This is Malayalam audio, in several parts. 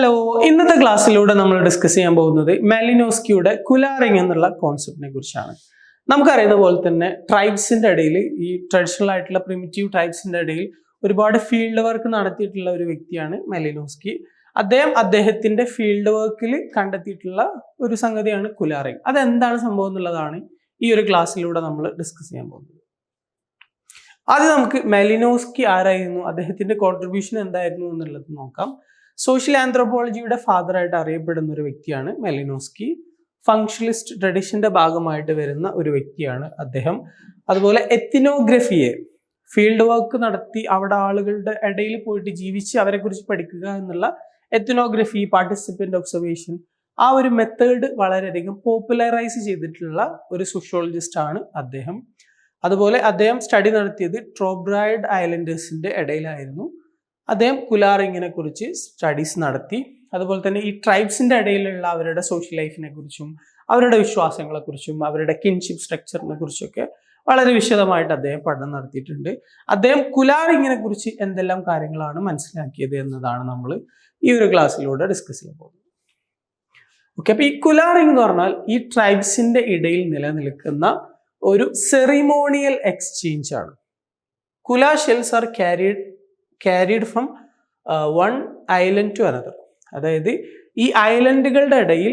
ഹലോ ഇന്നത്തെ ക്ലാസ്സിലൂടെ നമ്മൾ ഡിസ്കസ് ചെയ്യാൻ പോകുന്നത് മെലിനോസ്കിയുടെ കുലാറിംഗ് എന്നുള്ള കോൺസെപ്റ്റിനെ കുറിച്ചാണ്. നമുക്കറിയുന്ന പോലെ തന്നെ ട്രൈബ്സിന്റെ ഇടയിൽ ഈ ട്രഡീഷണൽ ആയിട്ടുള്ള പ്രിമിറ്റീവ് ട്രൈബ്സിന്റെ ഇടയിൽ ഒരുപാട് ഫീൽഡ് വർക്ക് നടത്തിയിട്ടുള്ള ഒരു വ്യക്തിയാണ് മെലിനോസ്കി. അദ്ദേഹം അദ്ദേഹത്തിന്റെ ഫീൽഡ് വർക്കിൽ കണ്ടെത്തിയിട്ടുള്ള ഒരു സംഗതിയാണ് കുലാറിംഗ് അതെന്താണ് സംഭവം എന്നുള്ളതാണ് ഈ ഒരു ക്ലാസ്സിലൂടെ നമ്മൾ ഡിസ്കസ് ചെയ്യാൻ പോകുന്നത്. ആദ്യം നമുക്ക് മെലിനോസ്കി ആരായിരുന്നു അദ്ദേഹത്തിന്റെ കോൺട്രിബ്യൂഷൻ എന്തായിരുന്നു എന്നുള്ളത് നോക്കാം. സോഷ്യൽ ആന്ത്രോപോളജിയുടെ ഫാദർ ആയിട്ട് അറിയപ്പെടുന്ന ഒരു വ്യക്തിയാണ് മെലിനോസ്കി ഫങ്ഷണലിസ്റ്റ് ട്രഡീഷന്റെ ഭാഗമായിട്ട് വരുന്ന ഒരു വ്യക്തിയാണ് അദ്ദേഹം. അതുപോലെ എത്തിനോഗ്രഫിയെ ഫീൽഡ് വർക്ക് നടത്തി അവിടെ ആളുകളുടെ ഇടയിൽ പോയിട്ട് ജീവിച്ച് അവരെക്കുറിച്ച് പഠിക്കുക എന്നുള്ള എത്തിനോഗ്രഫി പാർട്ടിസിപ്പന്റ് ഒബ്സർവേഷൻ ആ ഒരു മെത്തേഡ് വളരെയധികം പോപ്പുലറൈസ് ചെയ്തിട്ടുള്ള ഒരു സോഷ്യോളജിസ്റ്റ് ആണ് അദ്ദേഹം. അതുപോലെ അദ്ദേഹം സ്റ്റഡി നടത്തിയത് ട്രോബ്രൈഡ് ഐലൻഡേഴ്സിന്റെ ഇടയിലായിരുന്നു. അദ്ദേഹം കുലാറിങ്ങിനെ കുറിച്ച് സ്റ്റഡീസ് നടത്തി. അതുപോലെ തന്നെ ഈ ട്രൈബ്സിന്റെ ഇടയിലുള്ള അവരുടെ സോഷ്യൽ ലൈഫിനെ കുറിച്ചും അവരുടെ വിശ്വാസങ്ങളെക്കുറിച്ചും അവരുടെ കിൻഷിപ്പ് സ്ട്രക്ചറിനെ കുറിച്ചൊക്കെ വളരെ വിശദമായിട്ട് അദ്ദേഹം പഠനം നടത്തിയിട്ടുണ്ട്. അദ്ദേഹം കുലാറിങ്ങിനെ കുറിച്ച് എന്തെല്ലാം കാര്യങ്ങളാണ് മനസ്സിലാക്കിയത് എന്നതാണ് നമ്മൾ ഈ ഒരു ക്ലാസ്സിലൂടെ ഡിസ്കസ് ചെയ്യാൻ പോകുന്നത്. ഓക്കെ അപ്പൊ ഈ കുലാറിംഗ് എന്ന് പറഞ്ഞാൽ ഈ ട്രൈബ്സിന്റെ ഇടയിൽ നിലനിൽക്കുന്ന ഒരു സെറിമോണിയൽ എക്സ്ചേഞ്ച് ആണ്. Kula shells are carried carried from one island to another അതായത് ഈ ഐലൻഡുകളുടെ ഇടയിൽ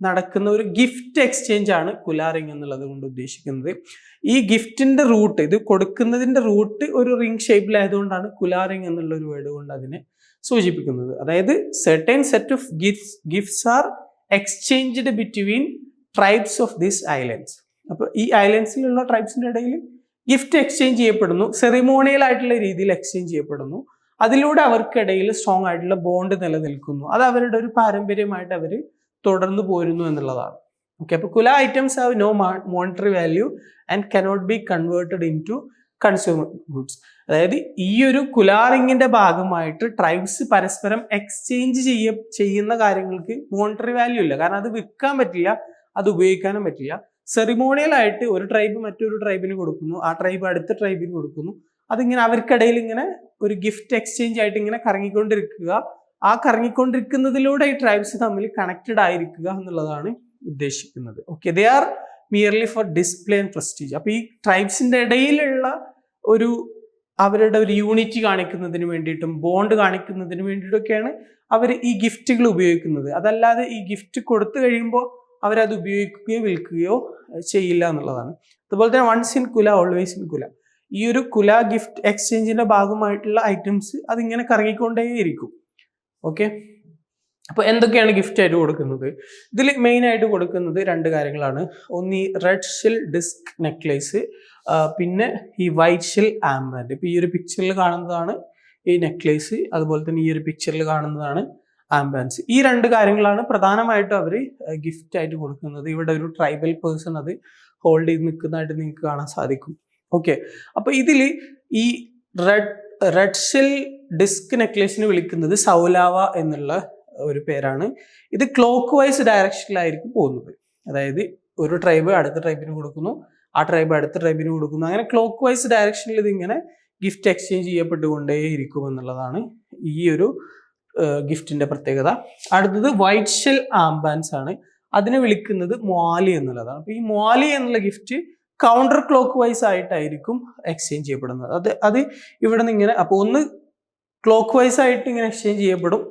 നടക്കുന്ന ഒരു ഗിഫ്റ്റ് എക്സ്ചേഞ്ച് ആണ് കുലാറിംഗ് എന്നുള്ളത് കൊണ്ട് ഉദ്ദേശിക്കുന്നത്. ഈ ഗിഫ്റ്റിന്റെ റൂട്ട് ഇത് കൊടുക്കുന്നതിന്റെ റൂട്ട് ഒരു റിംഗ് ഷേപ്പിലായതുകൊണ്ടാണ് കുലാറിംഗ് എന്നുള്ള ഒരു വേർഡ് കൊണ്ട് അതിനെ സൂചിപ്പിക്കുന്നത്. അതായത് certain set of gifts gifts are exchanged between tribes of these islands അപ്പോൾ ഈ ഐലൻഡ്സിലുള്ള ട്രൈബ്സിന്റെ ഇടയിൽ ഗിഫ്റ്റ് എക്സ്ചേഞ്ച് ചെയ്യപ്പെടുന്നു. സെറിമോണിയൽ ആയിട്ടുള്ള രീതിയിൽ എക്സ്ചേഞ്ച് ചെയ്യപ്പെടുന്നു. അതിലൂടെ അവർക്കിടയിൽ സ്ട്രോങ് ആയിട്ടുള്ള ബോണ്ട് നിലനിൽക്കുന്നു. അത് അവരുടെ ഒരു പാരമ്പര്യമായിട്ട് അവർ തുടർന്നു പോരുന്നു എന്നുള്ളതാണ്. ഓക്കെ അപ്പോൾ kula items have no monetary value and cannot be converted into consumer goods അതായത് ഈ ഒരു കുലാറിങ്ങിന്റെ ഭാഗമായിട്ട് ട്രൈബ്സ് പരസ്പരം എക്സ്ചേഞ്ച് ചെയ്യ ചെയ്യുന്ന കാര്യങ്ങൾക്ക് മോണിറ്ററി വാല്യൂ ഇല്ല. കാരണം അത് വിൽക്കാൻ പറ്റില്ല അത് ഉപയോഗിക്കാനും പറ്റില്ല. സെറിമോണിയൽ ആയിട്ട് ഒരു ട്രൈബ് മറ്റൊരു ട്രൈബിന് കൊടുക്കുന്നു. ആ ട്രൈബ് അടുത്ത ട്രൈബിന് കൊടുക്കുന്നു. അതിങ്ങനെ അവർക്കിടയിൽ ഇങ്ങനെ ഒരു ഗിഫ്റ്റ് എക്സ്ചേഞ്ച് ആയിട്ട് ഇങ്ങനെ കറങ്ങിക്കൊണ്ടിരിക്കുക. ആ കറങ്ങിക്കൊണ്ടിരിക്കുന്നതിലൂടെ ഈ ട്രൈബ്സ് തമ്മിൽ കണക്റ്റഡ് ആയിരിക്കുക എന്നുള്ളതാണ് ഉദ്ദേശിക്കുന്നത്. Okay they are merely for display and prestige അപ്പൊ ഈ ട്രൈബ്സിന്റെ ഇടയിലുള്ള ഒരു അവരുടെ ഒരു യൂണിറ്റി കാണിക്കുന്നതിന് വേണ്ടിയിട്ടും ബോണ്ട് കാണിക്കുന്നതിന് വേണ്ടിയിട്ടൊക്കെയാണ് അവർ ഈ ഗിഫ്റ്റുകൾ ഉപയോഗിക്കുന്നത്. അതല്ലാതെ ഈ ഗിഫ്റ്റ് കൊടുത്തു കഴിയുമ്പോൾ അവരത് ഉപയോഗിക്കുകയോ വിൽക്കുകയോ ചെയ്യില്ല എന്നുള്ളതാണ്. അതുപോലെ തന്നെ once in kula always in kula. ഈ ഒരു കുല ഗിഫ്റ്റ് എക്സ്ചേഞ്ചിന്റെ ഭാഗമായിട്ടുള്ള ഐറ്റംസ് അതിങ്ങനെ കറങ്ങിക്കൊണ്ടേയിരിക്കും. ഓക്കെ അപ്പോൾ എന്തൊക്കെയാണ് ഗിഫ്റ്റ് ആയിട്ട് കൊടുക്കുന്നത്? ഇതിൽ മെയിൻ ആയിട്ട് കൊടുക്കുന്നത് രണ്ട് കാര്യങ്ങളാണ്. ഒന്ന് ഈ റെഡ് ഷെൽ ഡിസ്ക് നെക്ലേസ് പിന്നെ ഈ വൈറ്റ് ഷെൽ ആംബാൻഡ് ഇപ്പോൾ ഈ ഒരു പിക്ചറിൽ കാണുന്നതാണ് ഈ നെക്ലേസ് അതുപോലെ തന്നെ ഈ ഒരു പിക്ചറിൽ കാണുന്നതാണ് ആംബാൻസ് ഈ രണ്ട് കാര്യങ്ങളാണ് പ്രധാനമായിട്ടും അവർ ഗിഫ്റ്റ് ആയിട്ട് കൊടുക്കുന്നത്. ഇവിടെ ഒരു ട്രൈബൽ പേഴ്സൺ അത് ഹോൾഡ് ചെയ്ത് നിൽക്കുന്നതായിട്ട് നിങ്ങൾക്ക് കാണാൻ സാധിക്കും. ഓക്കെ അപ്പൊ ഇതിൽ ഈ റെഡ് റെഡ് ഷെൽ ഡിസ്ക് നെക്ലേസിന് വിളിക്കുന്നത് സൗലാവ എന്നുള്ള ഒരു പേരാണ്. ഇത് ക്ലോക്ക് വൈസ് ഡയറക്ഷനിലായിരിക്കും പോകുന്നത്. അതായത് ഒരു ട്രൈബ് അടുത്ത ട്രൈബിന് കൊടുക്കുന്നു ആ ട്രൈബ് അടുത്ത ട്രൈബിന് കൊടുക്കുന്നു. അങ്ങനെ ക്ലോക്ക് വൈസ് ഡയറക്ഷനിൽ ഇതിങ്ങനെ ഗിഫ്റ്റ് എക്സ്ചേഞ്ച് ചെയ്യപ്പെട്ടുകൊണ്ടേയിരിക്കും എന്നുള്ളതാണ് ഈ ഒരു ഗിഫ്റ്റിന്റെ പ്രത്യേകത. അടുത്തത് വൈറ്റ് ഷെൽ ആംബാൻസ് ആണ്. അതിനെ വിളിക്കുന്നത് മോലി എന്നുള്ളതാണ്. അപ്പൊ ഈ മോലി എന്നുള്ള ഗിഫ്റ്റ് കൗണ്ടർ ക്ലോക്ക് വൈസ് ആയിട്ടായിരിക്കും എക്സ്ചേഞ്ച് ചെയ്യപ്പെടുന്നത്. അത് അത് ഇവിടെ നിന്ന് ഇങ്ങനെ അപ്പോൾ ഒന്ന് ക്ലോക്ക് വൈസ് ആയിട്ട് ഇങ്ങനെ എക്സ്ചേഞ്ച് ചെയ്യപ്പെടും.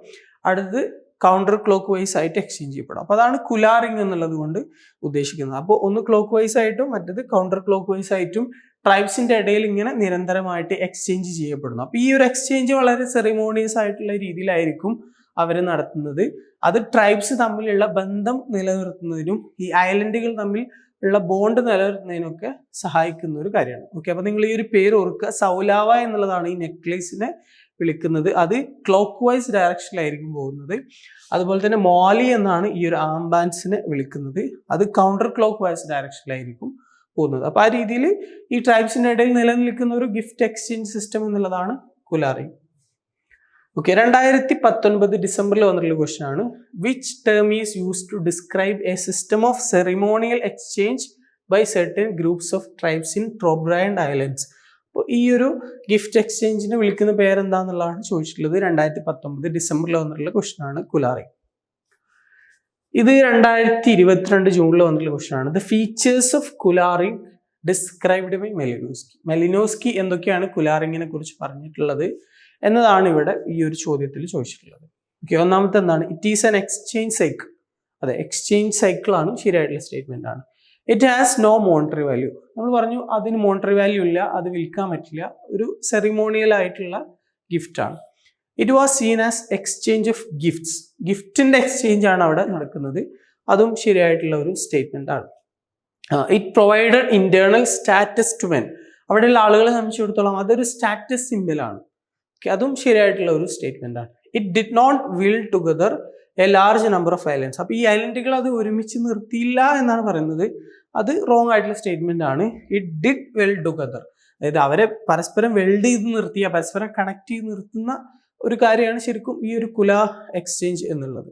അടുത്തത് കൗണ്ടർ ക്ലോക്ക് വൈസ് ആയിട്ട് എക്സ്ചേഞ്ച് ചെയ്യപ്പെടും. അപ്പോൾ അതാണ് കുലാറിംഗ് എന്നുള്ളത് കൊണ്ട് ഉദ്ദേശിക്കുന്നത്. അപ്പോൾ ഒന്ന് ക്ലോക്ക് വൈസ് ആയിട്ടും മറ്റത് കൗണ്ടർ ക്ലോക്ക് വൈസ് ആയിട്ടും ട്രൈബ്സിന്റെ ഇടയിൽ ഇങ്ങനെ നിരന്തരമായിട്ട് എക്സ്ചേഞ്ച് ചെയ്യപ്പെടുന്നു. അപ്പോൾ ഈ ഒരു എക്സ്ചേഞ്ച് വളരെ സെറിമോണിയസ് ആയിട്ടുള്ള രീതിയിലായിരിക്കും അവർ നടത്തുന്നത്. അത് ട്രൈബ്സ് തമ്മിലുള്ള ബന്ധം നിലനിർത്തുന്നതിനും ഈ ഐലൻഡുകൾ തമ്മിൽ ഉള്ള ബോണ്ട് നിലനിർത്തുന്നതിനൊക്കെ സഹായിക്കുന്ന ഒരു കാര്യമാണ്. ഓക്കെ അപ്പൊ നിങ്ങൾ ഈ ഒരു പേര് ഓർക്കുക. സൗലാവ എന്നുള്ളതാണ് ഈ നെക്ലേസിനെ വിളിക്കുന്നത്. അത് ക്ലോക്ക് വൈസ് ഡയറക്ഷനിലായിരിക്കും പോകുന്നത്. അതുപോലെ തന്നെ മോലി എന്നാണ് ഈ ഒരു ആംബാൻസിനെ വിളിക്കുന്നത്. അത് കൗണ്ടർ ക്ലോക്ക് വൈസ് ഡയറക്ഷനിലായിരിക്കും പോകുന്നത്. അപ്പൊ ആ രീതിയിൽ ഈ ട്രൈബ്സിന്റെ ഇടയിൽ നിലനിൽക്കുന്ന ഒരു ഗിഫ്റ്റ് എക്സ്ചേഞ്ച് സിസ്റ്റം എന്നുള്ളതാണ് കുലാറി. ഓക്കെ രണ്ടായിരത്തി പത്തൊൻപത് ഡിസംബറിൽ വന്നിട്ടുള്ള ക്വസ്റ്റൻ ആണ്. Which term is use to describe a system of ceremonial exchange by certain groups of tribes in Trobriand islands അപ്പോൾ ഈ ഒരു ഗിഫ്റ്റ് എക്സ്ചേഞ്ചിനെ വിളിക്കുന്ന പേരെന്താന്നുള്ളതാണ് ചോദിച്ചിട്ടുള്ളത്. രണ്ടായിരത്തി പത്തൊമ്പത് ഡിസംബറിൽ വന്നിട്ടുള്ള ക്വസ്റ്റൻ ആണ് കുലാറിംഗ് ഇത് രണ്ടായിരത്തി ഇരുപത്തിരണ്ട് ജൂണിൽ വന്നിട്ടുള്ള ക്വസ്റ്റൻ ആണ്. The features of kula ring described by Malinowski Malinowski എന്തൊക്കെയാണ് കുലാറിങ്ങിനെ കുറിച്ച് പറഞ്ഞിട്ടുള്ളത് എന്നതാണ് ഇവിടെ ഈ ഒരു ചോദ്യത്തിൽ ചോദിച്ചിട്ടുള്ളത്. ഓക്കെ ഒന്നാമത്തെ എന്താണ്? It is an exchange cycle അതെ എക്സ്ചേഞ്ച് സൈക്കിൾ ആണ് ശരിയായിട്ടുള്ള സ്റ്റേറ്റ്മെന്റ് ആണ്. It has no monetary value നമ്മൾ പറഞ്ഞു അതിന് മോണിറ്ററി വാല്യൂ ഇല്ല അത് വിൽക്കാൻ പറ്റില്ല. ഒരു സെറിമോണിയൽ ആയിട്ടുള്ള ഗിഫ്റ്റ് ആണ്. It was seen as exchange of gifts ഗിഫ്റ്റിന്റെ exchange ആണ് അവിടെ നടക്കുന്നത്. അതും ശരിയായിട്ടുള്ള ഒരു സ്റ്റേറ്റ്മെന്റ് ആണ്. It provided internal status to men അവിടെയുള്ള ആളുകളെ സംബന്ധിച്ചിടത്തോളം അതൊരു സ്റ്റാറ്റസ് സിമ്പിളാണ് ഓക്കെ അതും ശരിയായിട്ടുള്ള ഒരു സ്റ്റേറ്റ്മെന്റ് ആണ്. It did not will together a large number of islands അപ്പോൾ ഈ ഐലൻഡുകൾ അത് ഒരുമിച്ച് നിർത്തിയില്ല എന്നാണ് പറയുന്നത്. അത് റോങ് ആയിട്ടുള്ള സ്റ്റേറ്റ്മെന്റ് ആണ്. ഇറ്റ് ഡിഡ് വെൽ ടുഗദർ അതായത് അവരെ പരസ്പരം വെൽഡ് ചെയ്ത് നിർത്തിയ പരസ്പരം കണക്ട് ചെയ്ത് നിർത്തുന്ന ഒരു കാര്യമാണ് ശരിക്കും ഈ ഒരു കുല എക്സ്ചേഞ്ച് എന്നുള്ളത്.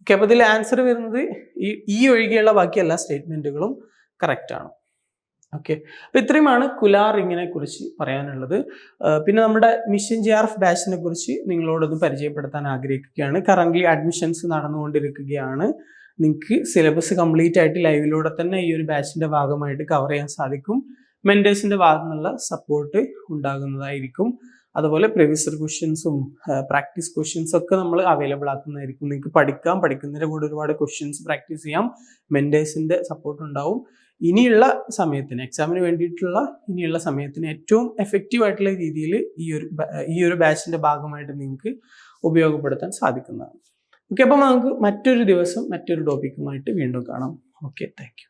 ഓക്കെ അപ്പോൾ ഇതിൽ ആൻസർ വരുന്നത് ഈ ഈ ഒഴികെയുള്ള ബാക്കി എല്ലാ സ്റ്റേറ്റ്മെന്റുകളും കറക്റ്റ് ആണ്. ഓക്കെ അപ്പോൾ ഇത്രയുമാണ് കുലാർ റിങ്ങിനെ കുറിച്ച് പറയാനുള്ളത്. പിന്നെ നമ്മുടെ മിഷൻ ജി ആർ എഫ് ബാച്ചിനെ കുറിച്ച് നിങ്ങളോടൊന്ന് പരിചയപ്പെടുത്താൻ ആഗ്രഹിക്കുകയാണ്. കറന്റ് അഡ്മിഷൻസ് നടന്നുകൊണ്ടിരിക്കുകയാണ്. നിങ്ങൾക്ക് സിലബസ് കംപ്ലീറ്റ് ആയിട്ട് ലൈവിലൂടെ തന്നെ ഈ ഒരു ബാച്ചിന്റെ ഭാഗമായിട്ട് കവർ ചെയ്യാൻ സാധിക്കും. മെന്റേഴ്സിന്റെ ഭാഗത്തുനിന്നുള്ള സപ്പോർട്ട് ഉണ്ടാകുന്നതായിരിക്കും. അതുപോലെ പ്രീവിയസ് ക്വസ്റ്റ്യൻസും പ്രാക്ടീസ് ക്വസ്റ്റ്യൻസ് ഒക്കെ നമ്മൾ അവൈലബിൾ ആക്കുന്നതായിരിക്കും. നിങ്ങൾക്ക് പഠിക്കാം. പഠിക്കുന്നതിന്റെ കൂടെ ഒരുപാട് ക്വസ്റ്റ്യൻസ് പ്രാക്ടീസ് ചെയ്യാം. മെന്റേഴ്സിന്റെ സപ്പോർട്ട് ഉണ്ടാവും. ഇനിയുള്ള സമയത്തിന് എക്സാമിന് വേണ്ടിയിട്ടുള്ള ഇനിയുള്ള സമയത്തിന് ഏറ്റവും എഫക്റ്റീവ് ആയിട്ടുള്ള രീതിയിൽ ഈ ഒരു ഈ ഒരു ബാച്ചിന്റെ ഭാഗമായിട്ട് നിങ്ങൾക്ക് ഉപയോഗപ്പെടുത്താൻ സാധിക്കുന്നതാണ്. ഓക്കെ അപ്പം നമുക്ക് മറ്റൊരു ദിവസം മറ്റൊരു ടോപ്പിക്കുമായിട്ട് വീണ്ടും കാണാം. Okay thank you